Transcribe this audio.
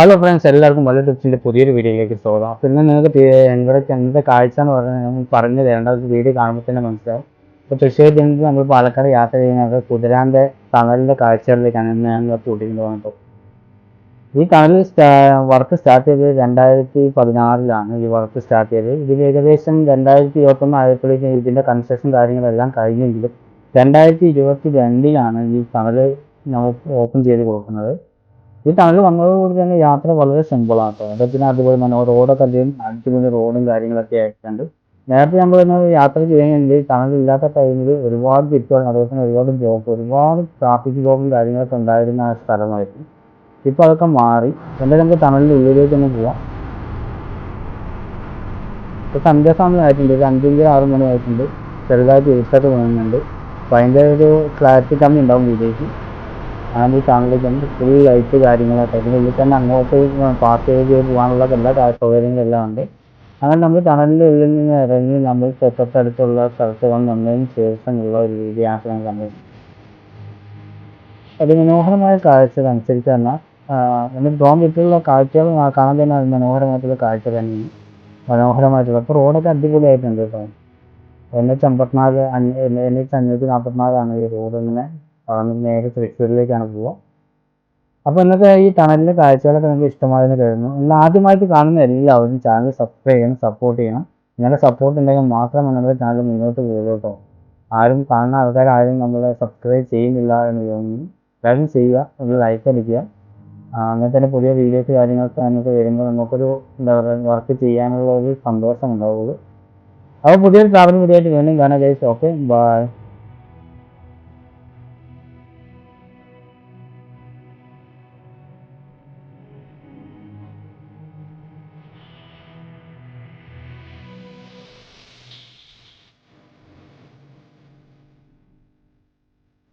Hello friends എല്ലാവർക്കും വളരെ ടിപ്സിന്റെ പുതിയൊരു വീഡിയോയിലേക്ക് സ്വാഗതം. പിന്നെ നിങ്ങൾക്ക് എന്റെ എന്ത് കാഴ്ച എന്ന് പറഞ്ഞാൽ പറഞ്ഞു തരേണ്ട ഒരു വീഡിയോ കാണുമ്പോൾ തന്നെ മനസ്സിലാവും. ഇപ്പോൾ തൃശ്ശൂർ ജനത്തിൽ നമ്മൾ പാലക്കാട് യാത്ര ചെയ്യുന്നത് കുതിരാന്റെ തണലിന്റെ കാഴ്ചകളിലേക്കാണ് ഇന്ന് ഞങ്ങൾ കൂട്ടിയിരുന്നു പോകുന്നത്. ഈ തണൽ വർക്ക് സ്റ്റാർട്ട് ചെയ്തത് രണ്ടായിരത്തി പതിനാറിലാണ് ഈ വർക്ക് സ്റ്റാർട്ട് ചെയ്തത്. ഇതിൽ ഏകദേശം രണ്ടായിരത്തി ഇരുപത്തൊന്ന് ആയപ്പോഴേക്കും ഇതിന്റെ കൺസ്ട്രക്ഷൻ കാര്യങ്ങളെല്ലാം കഴിഞ്ഞെങ്കിലും രണ്ടായിരത്തി ഇരുപത്തി രണ്ടിലാണ് ഈ തണൽ നമുക്ക് ഓപ്പൺ ചെയ്ത് കൊടുക്കുന്നത്. ഈ ടണൽ വന്നതോടുകൂടി തന്നെ യാത്ര വളരെ സിമ്പിളാണ് കേട്ടോ പിന്നെ അതുപോലെ തന്നെ റോഡൊക്കെ അധികം അടിപൊളി റോഡും കാര്യങ്ങളൊക്കെ ആയിട്ടുണ്ട്. നേരത്തെ നമ്മൾ യാത്ര ചെയ്യുമെങ്കിൽ ടണൽ ഇല്ലാത്ത ടൈമിൽ ഒരുപാട് ചുറ്റുപാടും അതുപോലെ തന്നെ ഒരുപാട് ബ്ലോക്ക് ഒരുപാട് ട്രാഫിക് ബ്ലോക്കും കാര്യങ്ങളൊക്കെ ഉണ്ടായിരുന്ന ആ സ്ഥലമായിരുന്നു. ഇപ്പോൾ അതൊക്കെ മാറി. എന്തായാലും നമുക്ക് ടണലിന്റെ ഉള്ളിലേക്ക് തന്നെ പോവാം. ഇപ്പോൾ സന്ധ്യാസമയം ആയിട്ടുണ്ട് ഒരു അഞ്ചിന്റെ ആറ് മണി ആയിട്ടുണ്ട് ചെറുതായിട്ട് ഇരുട്ടൊക്കെ വീഴുന്നുണ്ട് ഭയങ്കര ഒരു ക്ലാരിറ്റി കമ്മി ഉണ്ടാവും വീഡിയോയ്ക്ക് അങ്ങനെ ഫാമിലി ടണലിലേക്ക് ഫുൾ ലൈറ്റ് കാര്യങ്ങളൊക്കെ ഇതിന്റെ ഉള്ളിൽ തന്നെ അങ്ങോട്ട് പാർക്ക് ചെയ്ത് പോകാനുള്ള എല്ലാ സൗകര്യങ്ങളെല്ലാം ഉണ്ട്. അങ്ങനെ നമ്മൾ ടണലിന്റെ ഉള്ളിൽ നിന്ന് ഇറങ്ങി നമ്മൾ തൊട്ടടുത്തുള്ള സ്ഥലത്ത് വന്നതിന് ശേഷമുള്ള ഒരു രീതിയാണ് ഒരു കണ്ടത് അതിമനോഹരമായ കാഴ്ചകൾക്കനുസരിച്ച് തന്നെ നമ്മൾ ഡ്രോൺ വിട്ടുള്ള കാഴ്ചകൾ കാണാൻ തന്നെ മനോഹരമായിട്ടുള്ള കാഴ്ച തന്നെയാണ്. മനോഹരമായിട്ടുള്ള. അപ്പോൾ റോഡൊക്കെ അടിപൊളിയായിട്ടുണ്ട് കേട്ടോ. എൻ എച്ച് അമ്പത്തിനാല് അഞ്ഞൂറ്റി നാൽപ്പത്തിനാലാണ് ഈ റോഡ് ഇങ്ങനെ നേരെ തൃശ്ശൂരിലേക്കാണ് പോവുക. അപ്പോൾ ഇന്നത്തെ ഈ ടണലിന്റെ കാഴ്ചകളൊക്കെ നിങ്ങൾക്ക് ഇഷ്ടമായെന്ന് കരുതുന്നു. നിങ്ങൾ ആദ്യമായിട്ട് കാണുന്ന എല്ലാവരും ചാനൽ സബ്സ്ക്രൈബ് ചെയ്യണം സപ്പോർട്ട് ചെയ്യണം. നിങ്ങളുടെ സപ്പോർട്ട് ഉണ്ടെങ്കിൽ മാത്രമേ നമ്മുടെ ചാനൽ മുന്നോട്ട് പോകുള്ളൂ ആരും കാണുന്ന ആൾക്കാർ ആരും നമ്മളെ സബ്സ്ക്രൈബ് ചെയ്യുന്നില്ല എന്ന് തോന്നുന്നു എല്ലാവരും ചെയ്യുക ഒന്ന് ലൈക്ക് അടിക്കുക. അങ്ങനെ തന്നെ പുതിയ വീഡിയോസ് കാര്യങ്ങളൊക്കെ നമുക്ക് വരുമ്പോൾ നമുക്കൊരു എന്താ പറയുക വർക്ക് ചെയ്യാനുള്ള ഒരു സന്തോഷം ഉണ്ടാവുള്ളൂ. അപ്പോൾ പുതിയൊരു ട്രാവൽ വീഡിയോ ആയിട്ട് വീണ്ടും കാണാം ഓക്കെ ബൈ